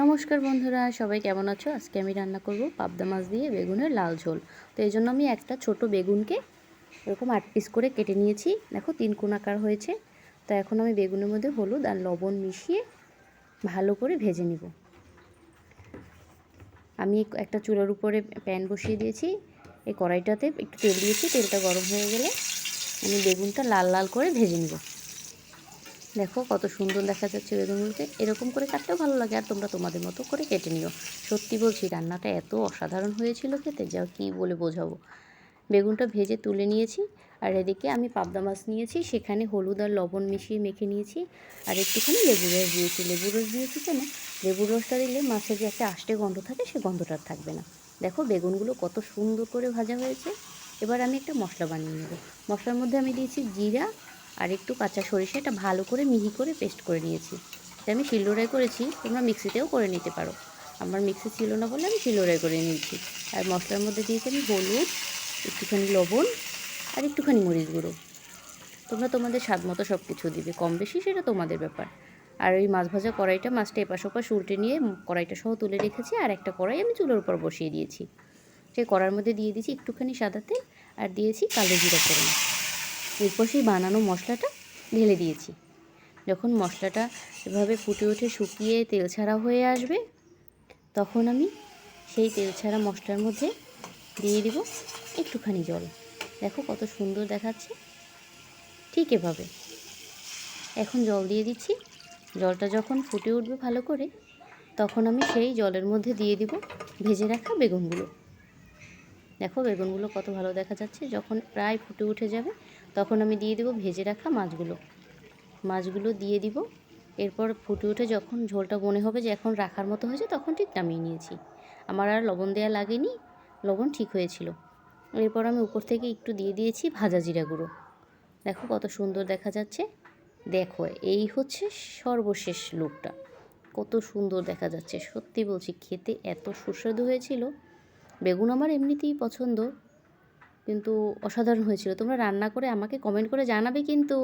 নমস্কার বন্ধুরা, সবাই কেমন আছো? আজকে আমি রান্না করব পাবদা মাছ দিয়ে বেগুনের লাল ঝোল। তো এই জন্য আমি একটা ছোট বেগুনকে এরকম আট পিস করে কেটে নিয়েছি। দেখো, তিন কোণাকার হয়েছে। তো এখন আমি বেগুনের মধ্যে হলুদ আর লবণ মিশিয়ে ভালো করে ভেজে নিব। আমি একটা চুলার উপরে প্যান বসিয়ে দিয়েছি। এই কড়াইটাতে একটু তেল দিয়েছি, তেলটা গরম হয়ে গেলে আমি বেগুনটা লাল লাল করে ভেজে নিব। দেখো কত সুন্দর দেখা যাচ্ছে বেগুনগুলোতে এরকম করে কাটতেও ভালো লাগে, আর তোমরা তোমাদের মতো করে কেটে নিও। সত্যি বলছি, রান্নাটা এত অসাধারণ হয়েছিল খেতে, যা কী বলে বোঝাবো। বেগুনটা ভেজে তুলে নিয়েছি, আর এদিকে আমি পাবদা মাছ নিয়েছি, সেখানে হলুদ আর লবণ মিশিয়ে মেখে নিয়েছি, আর একটুখানি লেবু রস দিয়েছি। লেবু রস দিয়েছি কেন? লেবু রসটা দিলে মাছের যে একটা আষ্টে গন্ধ থাকে, সে গন্ধটা থাকবে না। দেখো বেগুনগুলো কত সুন্দর করে ভাজা হয়েছে। এবার আমি একটা মশলা বানিয়ে নেব। মশলার মধ্যে আমি দিয়েছি জিরা আর একটু কাঁচা সরিষা এটা ভালো করে মিহি করে পেস্ট করে নিয়েছি। এটা আমি শিলনোড়ায় করেছি, তোমরা মিক্সিতেও করে নিতে পারো। আমার মিক্সি ছিল না বলে আমি শিলনোড়ায় করে নিয়েছি। আর মশলার মধ্যে দিয়েছি আমি হলুদ, একটুখানি লবণ আর একটুখানি মরিচ গুঁড়ো। তোমরা তোমাদের স্বাদ মতো সব কিছু দিবে, কম বেশি সেটা তোমাদের ব্যাপার। আর ওই মাছ ভাজা কড়াইটা মাছটা এপাশ ওপাশ উল্টে নিয়ে কড়াইটা সহ তুলে রেখেছি আর একটা কড়াই আমি চুলোর উপর বসিয়ে দিয়েছি। সেই কড়ার মধ্যে দিয়ে দিয়েছি একটুখানি সাদা তেল আর দিয়েছি কালো জিরা ফোড়ন। এরপর সেই বানানো মশলাটা ঢেলে দিয়েছি। যখন মশলাটা এভাবে ফুটে উঠে শুকিয়ে তেল ছাড়া হয়ে আসবে, তখন আমি সেই তেল ছাড়া মশলার মধ্যে দিয়ে দিব একটুখানি জল। দেখো কত সুন্দর দেখাচ্ছে। ঠিক এভাবে। এখন জল দিয়ে দিচ্ছি। জলটা যখন ফুটে উঠবে ভালো করে, তখন আমি সেই জলের মধ্যে দিয়ে দিব ভেজে রাখা বেগুনগুলো। দেখো বেগুনগুলো কত ভালো দেখা যাচ্ছে। যখন প্রায় ফুটে উঠে যাবে, তখন আমি দিয়ে দেবো ভেজে রাখা মাছগুলো। মাছগুলো দিয়ে দিব। এরপর ফুটে উঠে যখন ঝোলটা মনে হবে যে এখন রাখার মতো হয়েছে, তখন ঠিক নামিয়ে নিয়েছি। আমার আর লবণ দেওয়া লাগেনি, লবণ ঠিক হয়েছিল। এরপর আমি উপর থেকে একটু দিয়ে দিয়েছি ভাজা জিরা গুঁড়ো। দেখো কত সুন্দর দেখা যাচ্ছে। দেখো, এই হচ্ছে সর্বশেষ লুকটা। কত সুন্দর দেখা যাচ্ছে। সত্যি বলছি, খেতে এত সুস্বাদু হয়েছিল। বেগুন আমার এমনিতেই পছন্দ। কিন্তু অসাধারণ হয়েছিল। তোমরা রান্না করে আমাকে কমেন্ট করে জানাবে কিন্তু।